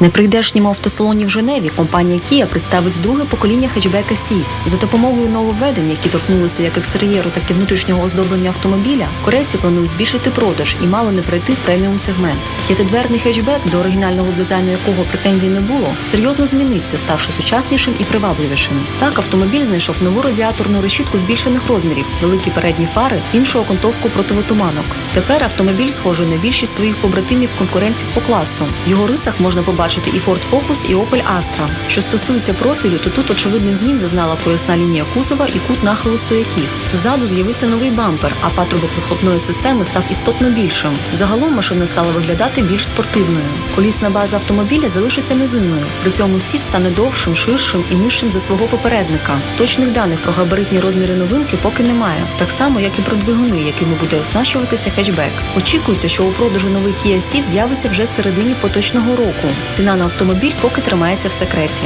На прийдешньому автосалоні в Женеві компанія Kia представить друге покоління хетчбека Ceed. За допомогою нововведень, які торкнулися як екстер'єру, так і внутрішнього оздоблення автомобіля, корейці планують збільшити продаж і мало не пройти в преміум сегмент. П'ятидверний хетчбек, до оригінального дизайну якого претензій не було, серйозно змінився, ставши сучаснішим і привабливішим. Так, автомобіль знайшов нову радіаторну решітку збільшених розмірів, великі передні фари, іншу окантовку противотуманок. Тепер автомобіль схожий на більшість своїх побратимів конкурентів по класу. В його рисах можна побачити і Ford Focus, і Opel Astra. Що стосується профілю, то тут очевидних змін зазнала поясна лінія кузова і кут нахилу стояків. Ззаду з'явився новий бампер, а патрубок вихлопної системи став істотно більшим. Загалом машина стала виглядати більш спортивною. Колісна база автомобіля залишиться низинною. При цьому сіт стане довшим, ширшим і нижчим за свого попередника. Точних даних про габаритні розміри новинки поки немає, так само як і про двигуни, якими буде оснащуватися хетчбек. Очікується, що у продажу новий Kia Ceed з'явиться вже середині поточного року. Ціна на автомобіль поки тримається в секреті.